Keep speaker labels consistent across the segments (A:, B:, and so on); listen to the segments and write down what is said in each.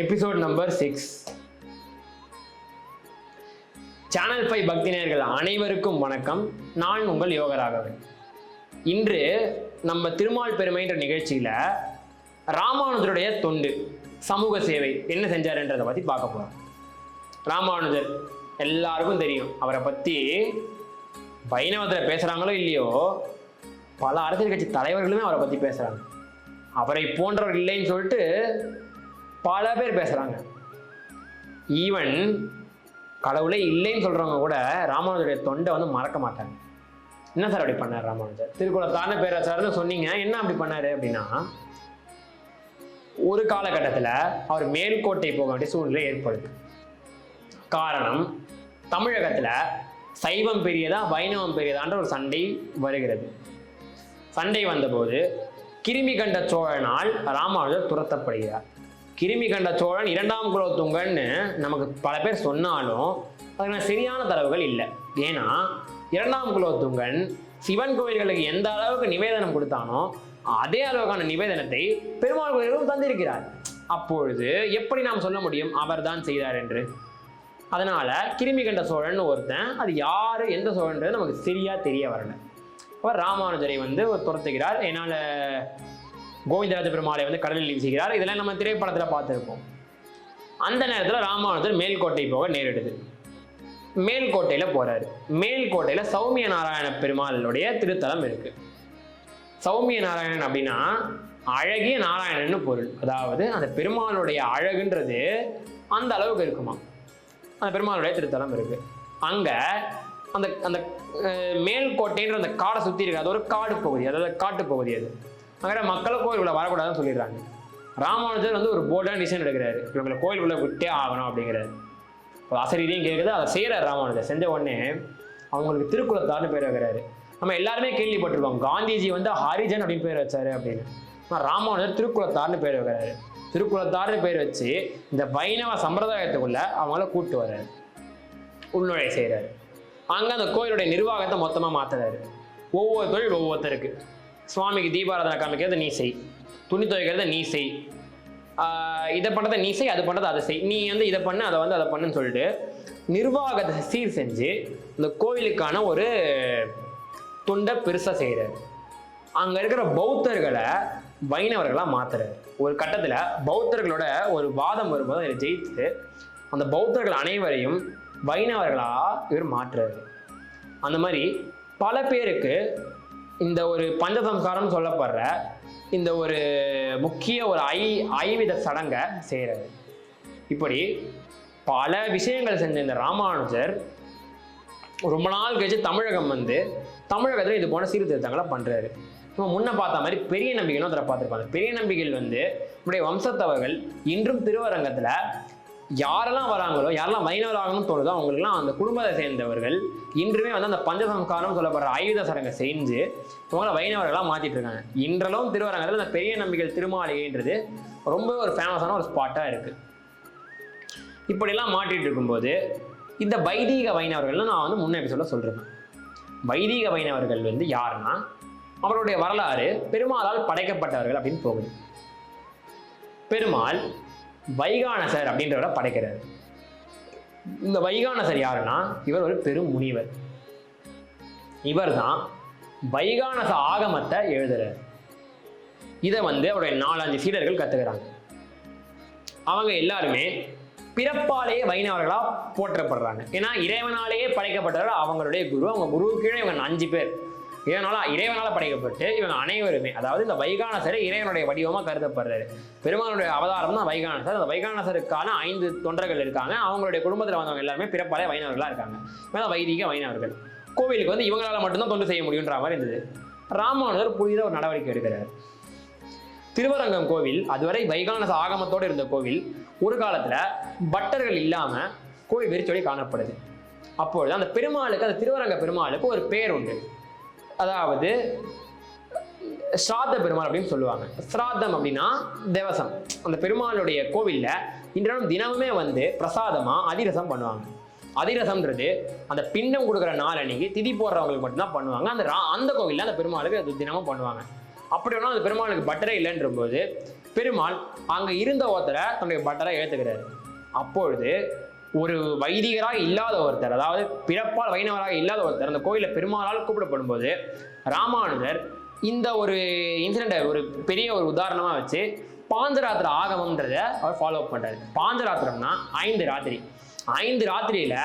A: Episode number six channel five பக்தி நேயர்கள் அனைவருக்கும் வணக்கம். நான் உங்கள் யோகராகவன். இன்று நம்ம திருமால் பெருமைன்ற நிகழ்ச்சியில் ராமானுஜருடைய தொண்டு சமூக சேவை என்ன செஞ்சாருன்றதை பற்றி பார்க்க போகிறோம் ராமானுஜர் எல்லாருக்கும் தெரியும். அவரை பற்றி வைணவத்தில் பேசுகிறாங்களோ இல்லையோ பல அரசியல் கட்சி தலைவர்களுமே அவரை பற்றி பேசுகிறாங்க அவரை போன்றவர் இல்லைன்னு சொல்லிட்டு பல பேர் பேசுகிறாங்க ஈவன் கடவுளே இல்லைன்னு சொல்கிறவங்க கூட ராமானுஜருடைய தொண்டை வந்து மறக்க மாட்டாங்க. என்ன சார் அப்படி பண்ணார் ராமானுஜர்? திருக்குளத்தான பேராச்சாரன்னு சொன்னீங்க. என்ன அப்படி பண்ணார் அப்படின்னா ஒரு காலகட்டத்தில் அவர் மேல்கோட்டை போக வேண்டிய சூழ்நிலை ஏற்படுது. காரணம் தமிழகத்தில் சைவம் பெரியதா வைணவம் பெரியதான்ற ஒரு சண்டை வருகிறது. சண்டை வந்தபோது கிருமி கண்ட சோழனால் ராமானுஜர் துரத்தப்படுகிறார். கிருமி கண்ட சோழன் இரண்டாம் குலோத்துங்கன்னு நமக்கு பல பேர் சொன்னாலும் அதுக்கான சரியான தரவுகள் இல்லை. ஏன்னா இரண்டாம் குலோத்துங்கன் சிவன் கோயில்களுக்கு எந்த அளவுக்கு நிவேதனம் கொடுத்தானோ அதே அளவுக்கான நிவேதனத்தை பெருமாள் கோயிலுக்கும் தந்திருக்கிறார். அப்பொழுது எப்படி நாம் சொல்ல முடியும் அவர்தான் செய்தார் என்று? அதனால கிருமி கண்ட சோழன் ஒருத்தன் அது யாரு எந்த சோழன்றது நமக்கு சரியா தெரிய வரல. அவர் ராமானுஜரை வந்து துரத்துகிறார். என்னால் கோவிந்தராஜ பெருமாளை வந்து கடலில் வீசுகிறார் இதெல்லாம் நம்ம திரைப்படத்தில் பார்த்துருப்போம். அந்த நேரத்தில் ராமானுஜர் மேல்கோட்டை போக நேரிடுது. மேல்கோட்டையில் போகிறாரு மேல்கோட்டையில் சௌமிய நாராயண பெருமாளுடைய திருத்தலம் இருக்கு. சௌமிய நாராயணன் அப்படின்னா அழகிய நாராயணன்னு பொருள். அதாவது அந்த பெருமாளுடைய அழகுன்றது அந்த அளவுக்கு இருக்குமா. அந்த பெருமாளுடைய திருத்தலம் இருக்கு. அங்கே அந்த அந்த மேல்கோட்டைன்ற அந்த காடை சுற்றி இருக்கு. அது ஒரு காடு பகுதி. அதாவது காட்டு பகுதி அது. அங்கே மக்களை கோயிலுக்குள்ள வரக்கூடாதுன்னு சொல்லிடுறாங்க. ராமானுஜர் வந்து ஒரு போல்டான டிசைன் எடுக்கிறாரு. இவங்களை கோயிலுக்குள்ள விட்டே ஆகணும் அப்படிங்கிறாரு. ஒரு ஆசிரியரையும் கேட்குது அதை செய்கிறார் ராமானுஜர். செஞ்ச உடனே அவங்களுக்கு திருக்குளத்தார்னு பேர் வைக்கிறாரு. நம்ம எல்லாருமே கேள்விப்பட்டிருக்கோம் காந்திஜி வந்து ஹரிஜன் அப்படின்னு பேர் வச்சாரு அப்படின்னு. ஆனால் ராமானுஜர் திருக்குளத்தார்னு பேர் வைக்கிறாரு. திருக்குளத்தார்னு பேர் வச்சு இந்த வைணவ சம்பிரதாயத்துக்குள்ள அவங்கள கூப்பிட்டு வர்றாரு. உள்நுழை செய்கிறாரு அங்கே அந்த கோயிலுடைய நிர்வாகத்தை மொத்தமாக மாத்துறாரு. ஒவ்வொரு தொழில் ஒவ்வொருத்தருக்கு. சுவாமிக்கு தீபாராதனை காமிக்கிறது நீ செய். துணி துவைக்கிறத நீ செய். இதை பண்ணுறதை நீ செய் அது பண்ணுறதை அதை செய். நீ வந்து இதை பண்ணு அதை வந்து அதை பண்ணுன்னு சொல்லிட்டு நிர்வாகத்தை சீர் செஞ்சு இந்த கோயிலுக்கான ஒரு துண்டை பெருசாக செய்கிறாரு அங்கே இருக்கிற பௌத்தர்களை வைணவர்களாக மாற்றுறாரு ஒரு கட்டத்தில் பௌத்தர்களோட ஒரு வாதம் வரும்போது இதை ஜெயித்து அந்த பௌத்தர்கள் அனைவரையும் வைணவர்களாக இவர் மாற்றுறாரு. அந்த மாதிரி பல பேருக்கு இந்த ஒரு பஞ்சசம்ஸ்காரம் சொல்லப்படுற இந்த ஒரு முக்கிய ஒரு ஐ ஐவித சடங்கை செய்கிறது இப்படி பல விஷயங்கள் செஞ்ச இந்த ராமானுஜர் ரொம்ப நாள் கழிச்சு தமிழகம் வந்து தமிழகத்தில் இது போன சீர்திருத்தங்களை பண்ணுறாரு நம்ம முன்ன பார்த்த மாதிரி பெரிய நம்பிக்கைன்னு அதில் பார்த்துருப்பாங்க. பெரிய நம்பிக்கைகள் வந்து நம்முடைய வம்சத்தவர்கள் இன்றும் திருவரங்கத்தில் யாரெல்லாம் வராங்களோ யாரெல்லாம் வைணவராகணும்னு தோணுதோ அவங்களுக்குலாம் அந்த குடும்பத்தை சேர்ந்தவர்கள் இன்றுமே வந்து அந்த பஞ்சசம்காரம் சொல்லப்படுற ஆயுத சடங்கை செஞ்சு இவங்களை வைணவர்களாக மாற்றிட்டு இருக்காங்க இன்றளவும் திருவரங்கத்தில் அந்த பெரிய நம்பிக்கை திருமாளிகைன்றது ரொம்ப ஒரு ஃபேமஸான ஒரு ஸ்பாட்டாக இருக்குது இப்படிலாம் மாட்டிகிட்டு இருக்கும்போது இந்த வைதீக வைணவர்கள்னு நான் வந்து முன்னே சொல்ல சொல்கிறேன் வைதீக வைணவர்கள் வந்து யாருன்னா அவருடைய வரலாறு பெருமாளால் படைக்கப்பட்டவர்கள் அப்படின்னு போகுது. பெருமாள் வைகானசர் அப்படின்றவரை படைக்கிறார். இந்த வைகானசர் யாருன்னா இவர் ஒரு பெரும் முனிவர். இவர் தான் வைகானச ஆகமத்தை எழுதுறார். இதை வந்து அவருடைய நாலஞ்சு சீடர்கள் கத்துக்கிறாங்க. அவங்க எல்லாருமே பிறப்பாலேயே வைணவர்களாக போற்றப்படுறாங்க. ஏன்னா இறைவனாலேயே படைக்கப்பட்டவர் அவங்களுடைய குரு. அவங்க குரு கீழே இவங்க அஞ்சு பேர். இதனால இறைவனால படைக்கப்பட்டு இவங்க அனைவருமே அதாவது இந்த வைகானசரை இறைவனுடைய வடிவமாக கருதப்படுறாரு. பெருமானுடைய அவதாரம் தான் வைகானசர். அந்த வைகானசருக்கான ஐந்து தொண்டர்கள் இருக்காங்க. அவங்களுடைய குடும்பத்தில் வந்தவங்க எல்லாருமே பிறப்பாலே வைணவர்களாக இருக்காங்க. மேலே வைதிக வைணவர்கள். கோவிலுக்கு வந்து இவங்களால் மட்டும்தான் தொண்டு செய்ய முடியுன்ற மாதிரி இருந்தது. ராமானுஜர் புதிதாக ஒரு நடவடிக்கை எடுக்கிறார். திருவரங்கம் கோவில் அதுவரை வைகானச ஆகமத்தோடு இருந்த கோவில் ஒரு காலத்தில் பட்டர்கள் இல்லாமல் கோவில் வெறிச்சொடி காணப்படுது. அப்பொழுது அந்த பெருமாளுக்கு அந்த திருவரங்க பெருமாளுக்கு ஒரு பேர் உண்டு. அதாவது ஸ்ராத்த பெருமாள் அப்படின்னு சொல்லுவாங்க. ஸ்ராத்தம் அப்படின்னா தேவசம். அந்த பெருமாளுடைய கோவிலில் இன்றும் தினமுமே வந்து பிரசாதமாக அதிரசம் பண்ணுவாங்க. அதிரசம்ன்றது அந்த பிண்டம் கொடுக்குற நாள் அன்னைக்கு திதி போடுறவங்களுக்கு மட்டும்தான் பண்ணுவாங்க. அந்த ரா- அந்த கோவில்ல அந்த பெருமாளுக்கு அது தினமும் பண்ணுவாங்க. அப்படி ஒன்றும் அந்த பெருமாளுக்கு பட்டரே இல்லைன்ற போது பெருமாள் அங்கே இருந்த ஒருத்தரை தன்னுடைய பட்டரை ஏற்றுக்கிறாரு அப்பொழுது ஒரு வைதிகராக இல்லாத ஒருத்தர் அதாவது பிறப்பால் வைணவராக இல்லாத ஒருத்தர் அந்த கோயிலில் பெருமாளால் கூப்பிடப்படும் போது ராமானுஜர் இந்த ஒரு இன்சிடென்ட்டை ஒரு பெரிய ஒரு உதாரணமாக வச்சு பாஞ்சராத்திர ஆகமம்ன்றத அவர் ஃபாலோ பண்ணுறாரு பாஞ்சராத்திரம்னா ஐந்து ராத்திரி. ஐந்து ராத்திரியில்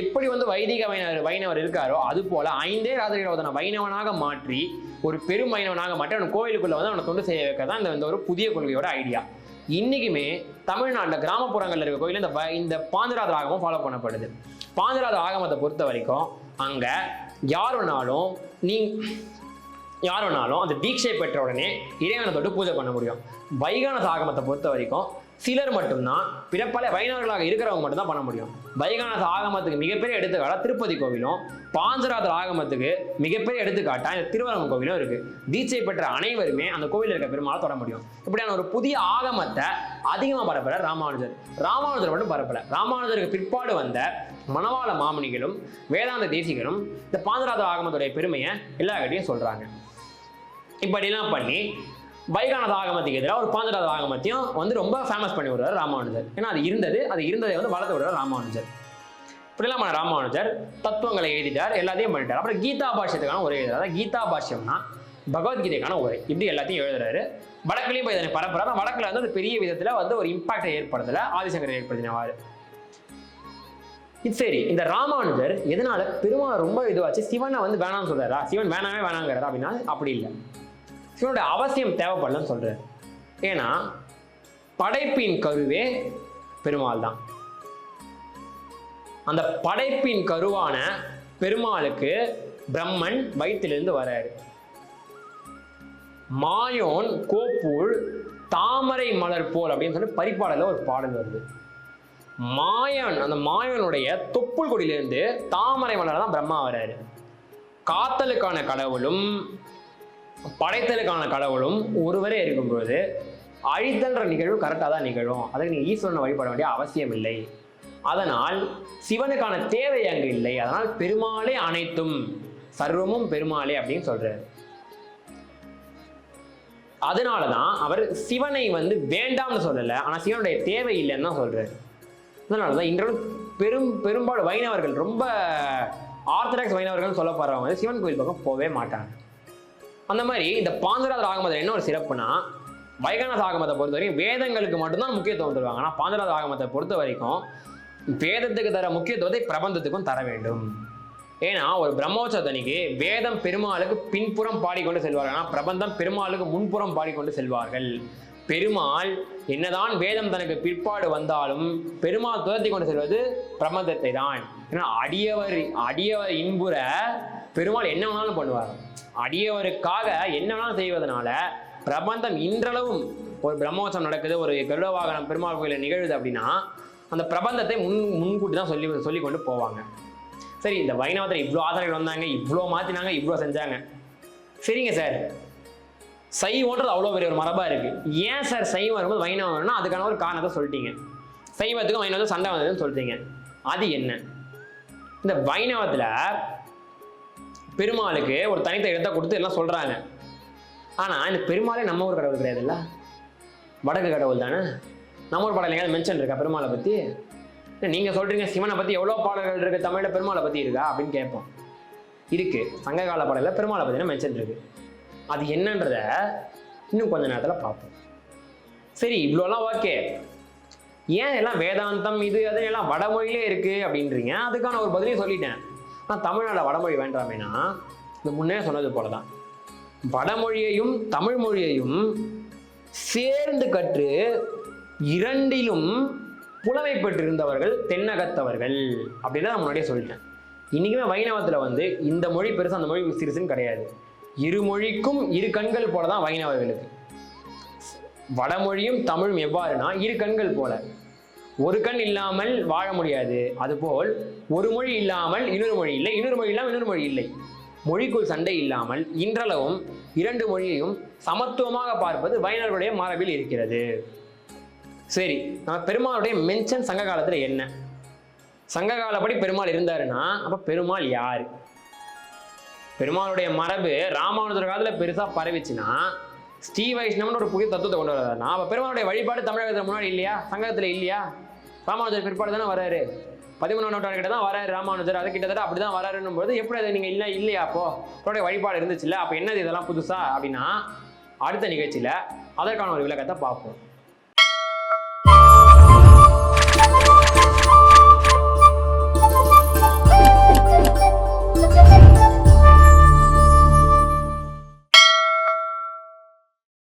A: எப்படி வந்து வைதிக வைணவர் வைணவர் இருக்காரோ அது போல ஐந்தே ராத்திரியில் ஒருத்தனை வைணவனாக மாற்றி ஒரு பெரும் வைணவனாக மாற்றி அவன் கோயிலுக்குள்ளே வந்து அவனை தொண்டு செய்ய வைக்க தான் இந்த இந்த ஒரு புதிய கொள்கையோட ஐடியா இன்றைக்குமே தமிழ்நாட்டில் கிராமப்புறங்களில் இருக்க கோயில் இந்த இந்த பாஞ்சராத்திர ஆகமம் ஃபாலோ பண்ணப்படுது. பாஞ்சராத்திர ஆகமத்தை பொறுத்த வரைக்கும் அங்கே யார் வேணாலும் நீ யார் வேணாலும் அந்த தீட்சை பெற்ற உடனே இறைவனை தொட்டு பூஜை பண்ண முடியும். வைகான ஆகமத்தை பொறுத்த வரைக்கும் சிலர் மட்டும்தான் பிறப்பல வைணவர்களாக இருக்கிறவங்க மட்டும்தான் பண்ண முடியும். வைகாநாத ஆகமத்துக்கு மிகப்பெரிய எடுத்துக்காட்டா திருப்பதி கோவிலும் பாஞ்சராதர் ஆகமத்துக்கு மிகப்பெரிய எடுத்துக்காட்டா இந்த திருவரங்கம் கோவிலும் இருக்கு. தீட்சை பெற்ற அனைவருமே அந்த கோவிலில் இருக்க பெருமாளை தொட முடியும். இப்படியான ஒரு புதிய ஆகமத்தை அதிகமாக பரப்பல ராமானுஜர். ராமானுஜர் மட்டும் பரப்பல. ராமானுஜருக்கு பிற்பாடு வந்த மணவாள மாமணிகளும் வேதாந்த தேசிகரும் இந்த பாஞ்சராதர் ஆகமத்துடைய பெருமையை எல்லா கிட்டையும் சொல்றாங்க. இப்படிலாம் பண்ணி வைகானத ஆகமத்துக்கு எதிராக ஒரு பாஞ்சராத ஆகமத்தையும் வந்து ரொம்ப ஃபேமஸ் பண்ணி விடுறாரு ராமானுஜர். ஏன்னா அது இருந்தது. அது இருந்ததை வந்து வளர்த்து விடுறாரு ராமானுஜர். இப்படிலாம் ராமானுஜர் தத்துவங்களை எழுதிட்டார் எல்லாத்தையும் பண்ணிட்டார். அப்புறம் கீதா பாஷ்யத்துக்கான உரை எழுதுறாரு. கீதா பாஷ்யம்னா பகவத்கீதைக்கான உரை. இப்படி எல்லாத்தையும் எழுதுறாரு. வடக்குலையும் போய் இதனை பரப்புறாரு. வடக்குல வந்து அது பெரிய விதத்துல வந்து ஒரு இம்பாக்டை ஏற்படுத்தல. ஆதிசங்கர் ஏற்படுத்தினவாறு. இது சரி. இந்த ராமானுஜர் எதனால பெருமாள் ரொம்ப இதுவாச்சு? சிவனை வந்து வேணாம்னு சொல்றாரா? சிவன் வேணாமே வேணாங்கிறதா அப்படின்னா அப்படி இல்லை. சிவனுடைய அவசியம் தேவைப்படலன்னு சொல்றாரு. ஏன்னா படைப்பின் கருவே பெருமாள் தான் அந்த படைப்பின் கருவான பெருமாளுக்கு பிரம்மன் வயிற்றிலிருந்து வராரு. மாயோன் கோப்புள் தாமரை மலர் போல் அப்படின்னு சொல்லி பரிபாடல ஒரு பாடல் வருது. மாயன் அந்த மாயனுடைய தொப்புள் கொடியிலிருந்து தாமரை மலர் தான் பிரம்மா வராரு. காத்தலுக்கான கடவுளும் படைத்தலுக்கான கடவுளும் ஒருவரே இருக்கும்போது அழித்தல்ன்ற நிகழ்வு கரெக்டாக தான் நிகழும். அதுக்கு நீங்கள் ஈஸ்வரனை வழிபட வேண்டிய அவசியம் இல்லை. அதனால் சிவனுக்கான தேவை அங்கு இல்லை. அதனால் பெருமாளே அனைத்தும் சர்வமும் பெருமாளே அப்படின்னு சொல்றாரு. அதனால தான் அவர் சிவனை வந்து வேண்டாம்னு சொல்லலை. ஆனால் சிவனுடைய தேவை இல்லைன்னு தான் சொல்றாரு. அதனால தான் இன்றும் பெரும் பெரும்பாலும் வைணவர்கள் ரொம்ப ஆர்த்தடாக்ஸ் வைணவர்கள் சொல்ல போறவங்க வந்து சிவன் கோயில் பக்கம் போகவே மாட்டாங்க. அந்த மாதிரி இந்த பாஞ்சராத ராகமத்தில் என்ன ஒரு சிறப்புனா வைகானச ஆகமத்தை பொறுத்த வரைக்கும் வேதங்களுக்கு மட்டும்தான் முக்கியத்துவம் தருவாங்க. ஆனால் பாஞ்சராத ஆகமத்தை பொறுத்த வரைக்கும் வேதத்துக்கு தர முக்கியத்துவத்தை பிரபந்தத்துக்கும் தர வேண்டும். ஏன்னா ஒரு பிரம்மோற்சவத்தனிக்கு வேதம் பெருமாளுக்கு பின்புறம் பாடிக்கொண்டு செல்வார்கள். ஆனால் பிரபந்தம் பெருமாளுக்கு முன்புறம் பாடிக்கொண்டு செல்வார்கள். பெருமாள் என்னதான் வேதம் தனக்கு பிற்பாடு வந்தாலும் பெருமாள் துரத்தி கொண்டு செல்வது பிரபந்தத்தை தான் ஏன்னா அடியவர் அடியவர் இன்புற பெருமாள் என்ன வேணாலும் பண்ணுவார். அடியவருக்காக என்ன வேணாலும் செய்வதனால பிரபந்தம் இன்றளவும் ஒரு பிரம்மோற்சவம் நடக்குது ஒரு கருட வாகனம் பெருமாள் கோயிலில் நிகழுது அப்படின்னா அந்த பிரபந்தத்தை முன் முன்கூட்டி தான் சொல்லி சொல்லி கொண்டு போவாங்க. சரி இந்த வைணவத்தில் இவ்வளோ ஆதரவு வந்தாங்க இவ்வளோ மாற்றினாங்க இவ்வளோ செஞ்சாங்க. சரிங்க சார். சைவன்றது அவ்வளோ பெரிய ஒரு மரபாக இருக்குது ஏன் சார் சைவம் வரும்போது வைணவம் வரும்னா அதுக்கான ஒரு காரணத்தை சொல்லிட்டீங்க. சைவத்துக்கும் வைணவத்துக்கும் சண்டை வந்ததுன்னு சொல்லிட்டீங்க. அது என்ன? இந்த வைணவத்தில் பெருமாளுக்கு ஒரு தனித்த இடத்தை கொடுத்து எல்லாம் சொல்கிறாங்க ஆனால் இந்த பெருமாளே நம்ம ஊர் கடவுள் கிடையாதுல்ல? வடக்கு கடவுள் தானே? நம்ம ஊர் பாடல் எங்கேயாவது மென்ஷன் இருக்கா பெருமாளை பற்றி நீங்கள் சொல்கிறீங்க சிவனை பற்றி எவ்வளோ பாடல்கள் இருக்குது தமிழில் பெருமாளை பற்றி இருக்கா அப்படின்னு கேட்போம். இருக்குது சங்ககால பாடலில் பெருமாளை பற்றின மென்ஷன் இருக்குது அது என்னன்றத இன்னும் கொஞ்ச நேரத்தில் பார்ப்போம். சரி இவ்வளோலாம் ஓகே ஏன் எல்லாம் வேதாந்தம் இது அது எல்லாம் வடமொழியிலே இருக்குது அப்படின்றீங்க? அதுக்கான ஒரு பதிலையும் சொல்லிட்டேன். ஆனால் தமிழ்நாட வடமொழி வேண்டாமேனா? இந்த முன்னே சொன்னது போல தான் வடமொழியையும் தமிழ் மொழியையும் சேர்ந்து கற்று இரண்டிலும் புலமை பெற்றிருந்தவர்கள் தென்னகத்தவர்கள் அப்படின்னு நான் முன்னாடியே சொல்லிட்டேன். இன்றைக்குமே வைணவத்தில் வந்து இந்த மொழி பெருசு அந்த மொழி சிறுசுன்னு கிடையாது. இரு மொழிக்கும் இரு கண்கள் போல தான் வைணவர்களுக்கு. வடமொழியும் தமிழும் எவ்வாறுனா இரு கண்கள் போல. ஒரு கண் இல்லாமல் வாழ முடியாது. அதுபோல் ஒரு மொழி இல்லாமல் இன்னொரு மொழி இல்லை. இன்னொரு மொழி இல்லாமல் இன்னொரு மொழி இல்லை. மொழிக்குள் சண்டை இல்லாமல் இன்றளவும் இரண்டு மொழியையும் சமத்துவமாக பார்ப்பது வைணவர்களுடைய மரபில் இருக்கிறது. சரி நம்ம பெருமாளுடைய மென்ஷன் சங்க காலத்துல என்ன? சங்க காலப்படி பெருமாள் இருந்தாருன்னா அப்ப பெருமாள் யார்? பெருமாளுடைய மரபு ராமானுஜர் காலத்தில் பெருசாக பரவிச்சுன்னா ஸ்ரீ வைஷ்ணவன் ஒரு புதிய தத்துவத்தை கொண்டு வர்றாருன்னா அப்ப பெருமானுடைய வழிபாடு தமிழகத்தில் முன்னாடி இல்லையா? சங்கத்தில் இல்லையா? ராமானுஜர் பிற்பாடு தானே வராரு பதிமூணாம் நூற்றாண்டு கிட்ட தான் வராரு ராமானுஜர். அது கிட்டத்தட்ட அப்படிதான் வராருன்னும் போது எப்படி அது நீங்கள் இல்லை இல்லையா அப்போ? அவருடைய வழிபாடு இருந்துச்சுல்ல? அப்போ என்னது இதெல்லாம் புதுசா அப்படின்னா அடுத்த நிகழ்ச்சியில் அதற்கான ஒரு விளக்கத்தை பார்ப்போம்.